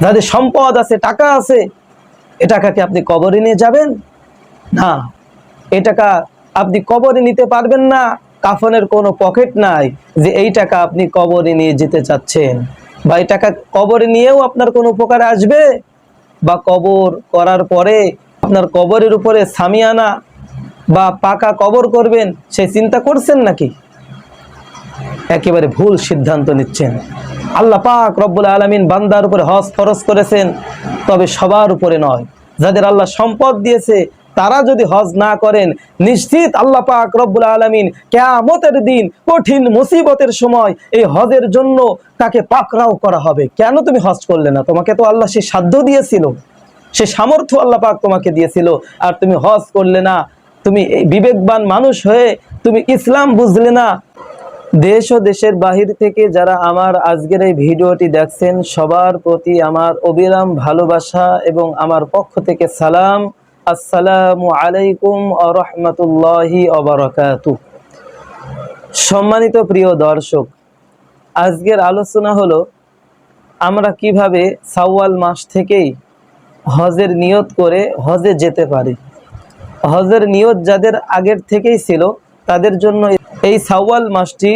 যাদের সম্পদ আছে, টাকা আছে, এ টাকাকে আপনি কবরে নিয়ে যাবেন? না। এ টাকা আপনি কবরে নিতে পারবেন না। কাফনের কোনো পকেট নাই যে এই টাকা আপনি কবরে নিয়ে যেতে চাচ্ছেন। বা এই টাকা কবরে নিয়েও আপনার কোনো উপকারে আসবে? বা কবর করার পরে আপনার কবরের উপরে সামিয়ানা বা পাকা কবর করবেন, সে চিন্তা করছেন নাকি? একেবারে ভুল সিদ্ধান্ত নিচ্ছেন। আল্লাহ পাক রব্বুল আলমিন বান্দার উপরে হজ খরচ করেছেন, তবে সবার উপরে নয়। যাদের আল্লাহ সম্পদ দিয়েছে, তারা যদি হজ না করেন, নিশ্চিত আল্লাহ পাক রব্বুল আলমিন কেয়ামতের দিন কঠিন মুসিবতের সময় এই হজের জন্য তাকে পাকরাও করা হবে। কেন তুমি হজ করলে না? তোমাকে তো আল্লাহ সে সাধ্য দিয়েছিল। সে সামর্থ্য আল্লাহ পাক তোমাকে দিয়েছিল। আর তুমি হজ করলে না, তুমি বিবেকবান মানুষ হয়ে তুমি ইসলাম বুঝলে না দেশ ও দেশের বাহির থেকে যারা আমার আজকের এই ভিডিওটি দেখছেন, সবার প্রতি আমার অবিরাম ভালোবাসা এবং আমার পক্ষ থেকে সালাম। আসসালামু আলাইকুম আ রহমতুল্লাহি অবরাকাতু সম্মানিত প্রিয় দর্শক, আজকের আলোচনা হলো, আমরা কীভাবে সাওয়াল মাস থেকেই হজের নিয়ত করে হজে যেতে পারি। হজের নিয়ত যাদের আগের থেকেই ছিল, তাদের জন্য এই সাওয়াল মাসটি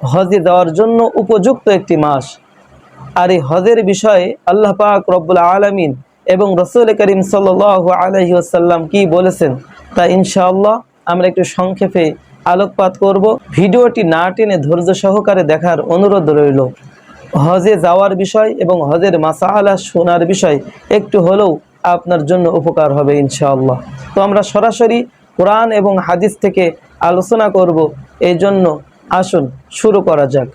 হজে যাওয়ার জন্য উপযুক্ত একটি মাস। আর এই হজের বিষয়ে আল্লাহ পাক রব্বুল আলমিন এবং রসুল করিম সাল আলহি আসাল্লাম কি বলেছেন, তা ইনশাআল্লাহ আমরা একটু সংক্ষেপে আলোকপাত করব। ভিডিওটি না টেনে ধৈর্য সহকারে দেখার অনুরোধ রইল। হজে যাওয়ার বিষয় এবং হজের মাসালা শোনার বিষয় একটু হলেও আপনার জন্য উপকার হবে ইনশাআল্লাহ। তো আমরা সরাসরি কোরআন এবং হাদিস থেকে আলোচনা করব। এই জন্য আসুন শুরু করা যাক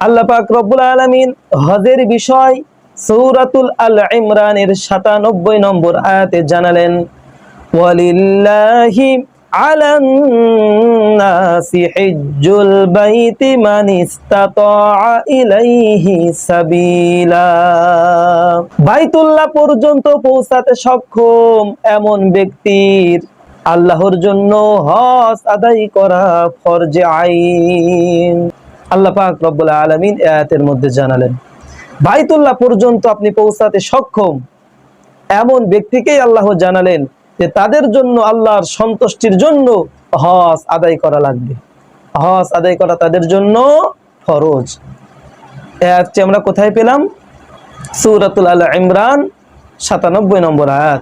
আল্লাহ পাক রব্বুল আলমিন হজের বিষয় সৌরাতুল আল ইমরানের সাতানব্বই নম্বর আয়াতে জানালেন ওয়ালিল্লাহি على الناس حج البيت من استطاع إليه سبيلا বাইতুল্লাহ পর্যন্ত পৌঁছাতে সক্ষম এমন ব্যক্তির আল্লাহর জন্য হজ আদায় করা ফরজে আইন। আল্লাহ পাক রব্বুল আলমিন আয়াতের মধ্যে জানালেন, বাইতুল্লাহ পর্যন্ত আপনি পৌঁছাতে সক্ষম। এমন ব্যক্তিকেই আল্লাহ জানালেন যে তাদের জন্য আল্লাহর সন্তুষ্টির জন্য হজ আদায় করা লাগবে। হজ আদায় করা তাদের জন্য ফরজ। আয়াতটি আমরা কোথায় পেলাম? সুরাতুল আল ইমরান, সাতানব্বই নম্বর আয়াত।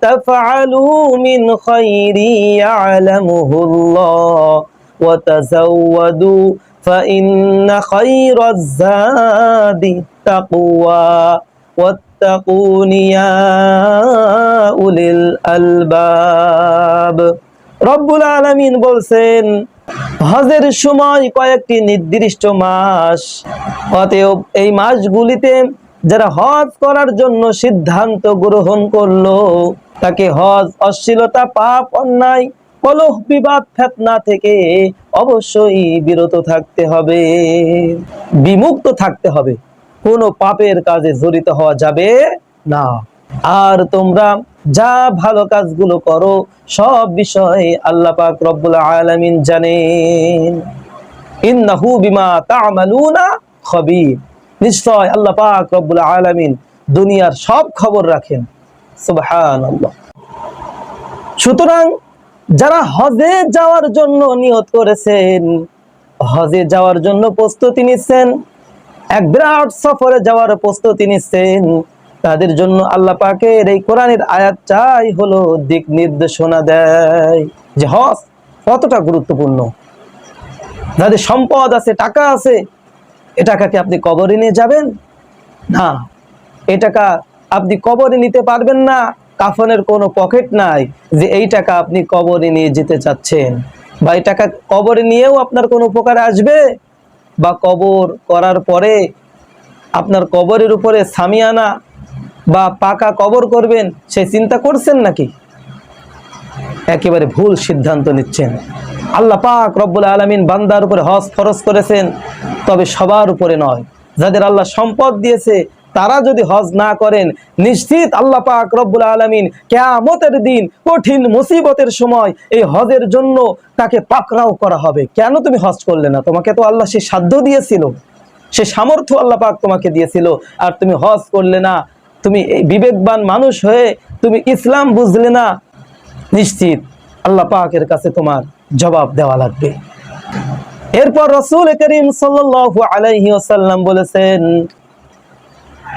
تفعلوا من خير يعلمه الله وتزودوا فإن خير الزاد التقوى واتقون يا أولي الألباب রব্বুল আলমিন বলছেন হজের সময় কয়েকটি নির্দিষ্ট মাস অতএব এই মাসগুলিতে যারা হজ করার জন্য সিদ্ধান্ত গ্রহণ করলো তাকে হজ, অশ্লীলতা, পাপ, অন্যায়, কলহ, বিবাদ, ফেতনা থেকে অবশ্যই বিরত থাকতে হবে। বিমুক্ত থাকতে হবে। কোনো পাপের কাজে জড়িত হওয়া যাবে না। আর তোমরা যা ভালো কাজগুলো করো, সব বিষয়ে আল্লাহ পাক রব্বুল আলামিন জানেন। ইন্নাহু বিমা তা'মালুনা খবীর। নিশ্চয় আল্লাহ পাক রব্বুল আলামিন দুনিয়ার সব খবর রাখেন। সুবহানাল্লাহ। সুতরাং যারা হজে যাওয়ার জন্য নিয়ত করেছেন, হজে যাওয়ার জন্য প্রস্তুতি নিচ্ছেন, এক বিরাট সফরে যাওয়ার প্রস্তুতি নিচ্ছেন, তাদের জন্য আল্লাহ পাকের এই কোরআনের আয়াত চাই হলো দিক নির্দেশনা দেয় যে হজ কতটা গুরুত্বপূর্ণ। যাদের সম্পদ আছে, টাকা আছে, এ টাকাকে আপনি কবরে নিয়ে যাবেন? না, এ টাকা আপনি কবরে নিতে পারবেন না। কাফনের কোনো পকেট নাই যে এই টাকা আপনি কবরে নিয়ে যেতে চাচ্ছেন। বা এই টাকা কবরে নিয়েও আপনার কোনো উপকারে আসবে? বা কবর করার পরে আপনার কবরের উপরে সামিয়ানা বা পাকা কবর করবেন সে চিন্তা করছেন নাকি? একেবারে ভুল সিদ্ধান্ত নিচ্ছেন। আল্লাহ পাক রব্বুল আলমিন বান্দার উপরে হজ ফরজ করেছেন, তবে সবার উপরে নয়। যাদের আল্লাহ সম্পদ দিয়েছে তারা যদি হজ না করেন, নিশ্চিত আল্লাহ পাক রব্বুল আলমিন কেয়ামতের দিন কঠিন মুসিবতের সময় এই হজের জন্য তাকে পাকড়াও করা হবে। কেন তুমি হজ করলে না? তোমাকে তো আল্লাহ সে সাধ্য দিয়েছিল। সে সামর্থ্য আল্লাহ পাক তোমাকে দিয়েছিল। আর তুমি হজ করলে না, তুমি এই বিবেকবান মানুষ হয়ে তুমি ইসলাম বুঝলে না, নিশ্চিত আল্লাহ পাকের কাছে তোমার জবাব দেওয়া লাগবে। এরপর রসুল করিম সাল্লাল্লাহু আলাইহি ওয়াসাল্লাম বলেছেন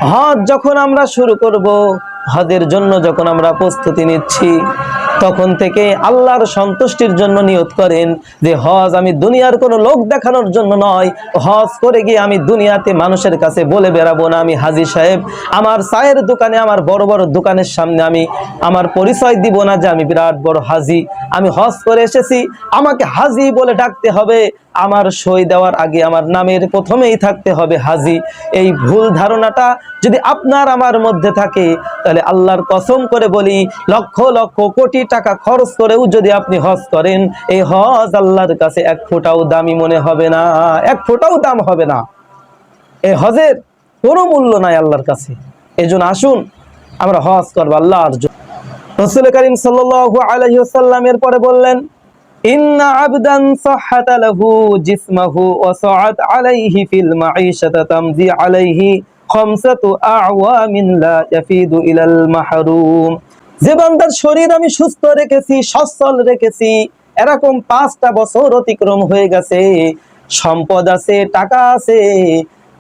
হজ যখন আমরা শুরু করব হজের জন্য যখন আমরা প্রস্তুতি নিচ্ছি তখন থেকে আল্লাহর সন্তুষ্টির জন্য নিয়ত করেন যে হজ আমি দুনিয়ার কোনো লোক দেখানোর জন্য নয়। হজ করে গিয়ে আমি দুনিয়াতে মানুষের কাছে বলে বেড়াবো না। আমি হাজি সাহেব, আমার চায়ের দোকানে, আমার বড় বড় দোকানের সামনে আমি আমার পরিচয় দিব না যে আমি বিরাট বড় হাজি। আমি হজ করে এসেছি, আমাকে হাজি বলে ডাকতে হবে। আমার সই দেওয়ার আগে আমার নামের প্রথমেই থাকতে হবে হাজি। এই ভুল ধারণাটা যদি আপনার আমার মধ্যে থাকে, তাহলে আল্লাহর কসম করে বলি, লক্ষ লক্ষ কোটি টাকা খরচ করেও যদি আপনি হজ করেন, এই হজ আল্লাহর কাছে এক ফোঁটাও দামি মনে হবে না, এক ফোঁটাও দাম হবে না। এই হজের কোনো মূল্য নাই আল্লাহর কাছে। এই আসুন, আমরা হজ করব আল্লাহর রসুল করিম সাল্লাল্লাহু আলাইহি পরে বললেন, ইন্না যে বান্দার শরীর আমি সুস্থ রেখেছি, সচ্ছল রেখেছি, এরকম পাঁচটা বছর অতিক্রম হয়ে গেছে। সম্পদ আছে, টাকা আছে,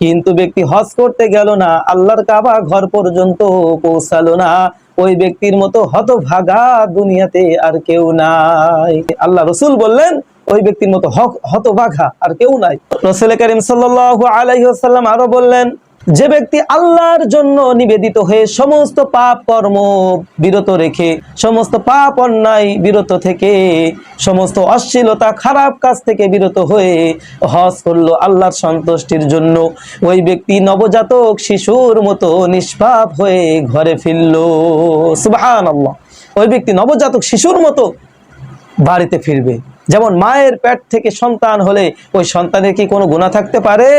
কিন্তু ব্যক্তি হজ করতে গেল না, আল্লাহর কাবা ঘর পর্যন্ত পৌঁছালো না। ওই ব্যক্তির মতো হতভাগা দুনিয়াতে আর কেউ নাই। আল্লাহ রসুল বললেন, ওই ব্যক্তির মতো হতভাগা আর কেউ নাই। রসুল করিম সাল্লাল্লাহু আলাইহি ওয়াসাল্লাম আরও বললেন যে ব্যক্তি আল্লাহর জন্য নিবেদিত হয়ে সমস্ত পাপ কর্ম বিরত রেখে, সমস্ত পাপ অন্যায় বিরত থেকে, সমস্ত অশ্লীলতা, খারাপ কাজ থেকে বিরত হয়ে হজ করল আল্লাহর সন্তুষ্টির জন্য। ওই ব্যক্তি নবজাতক শিশুর মতো নিষ্পাপ হয়ে ঘরে ফিরল। সুবহান আল্লাহ ওই ব্যক্তি নবজাতক শিশুর মতো বাড়িতে ফিরবে। যেমন মায়ের পেট থেকে সন্তান হলে, ওই সন্তানের কি কোনো গুণা থাকতে পারে?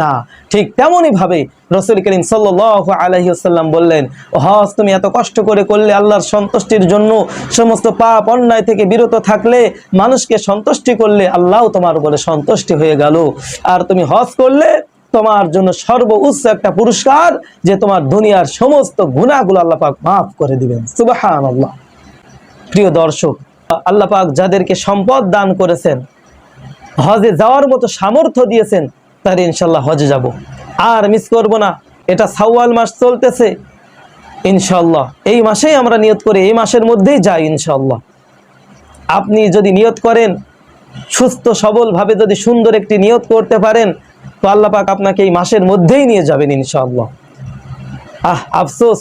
না, ঠিক তেমনই ভাবে রসুল করিম সাল্লাহ আলহিউসাল্লাম বললেন হজ তুমি এত কষ্ট করে করলে আল্লাহর সন্তুষ্টির জন্য সমস্ত পাপ অন্যায় থেকে বিরত থাকলে মানুষকে সন্তুষ্টি করলে আল্লাহ তোমার উপরে সন্তুষ্টি হয়ে গেল। আর তুমি হজ করলে তোমার জন্য সর্বোচ্চ একটা পুরস্কার যে তোমার দুনিয়ার সমস্ত গুণাগুলো আল্লাহ পাক মাফ করে দিবেন। সুবাহান আল্লাহ প্রিয় দর্শক, আল্লাহ পাক যাদেরকে সম্পদ দান করেছেন, হজে যাওয়ার মতো সামর্থ্য দিয়েছেন তার ইনশাল্লাহ হজে যাব। আর মিস করব না, এটা সাওয়াল মাস চলতেছে। ইনশাল্লাহ, এই মাসেই আমরা নিয়ত করি, এই মাসের মধ্যেই যাই ইনশাল্লাহ। আপনি যদি নিয়ত করেন, সুস্থ সবলভাবে যদি সুন্দর একটি নিয়ত করতে পারেন, তো আল্লাহ পাক আপনাকে এই মাসের মধ্যেই নিয়ে যাবেন ইনশাল্লাহ। আহ, আফসোস,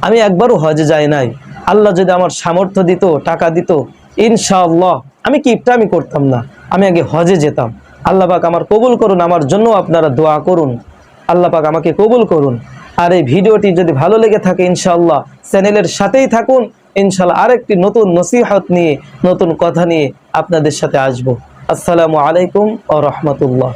আমি একবারও হজে যাই নাই। আল্লাহ যদি আমার সামর্থ্য দিত, টাকা দিত ইনশাআল্লাহ আমি কিপটা আমি করতাম না। আমি আগে হজে যেতাম। আল্লাহ পাক আমার কবুল করুন, আমার জন্য আপনারা দোয়া করুন। আল্লাহ পাক আমাকে কবুল করুন। আর এই ভিডিওটি যদি ভালো লেগে থাকে, ইনশাআল্লাহ চ্যানেলের সাথেই থাকুন। ইনশাআল্লাহ আরেকটি নতুন নসিহত নিয়ে, নতুন কথা নিয়ে আপনাদের সাথে আসব। আসসালামু আলাইকুম ও রহমতুল্লাহ।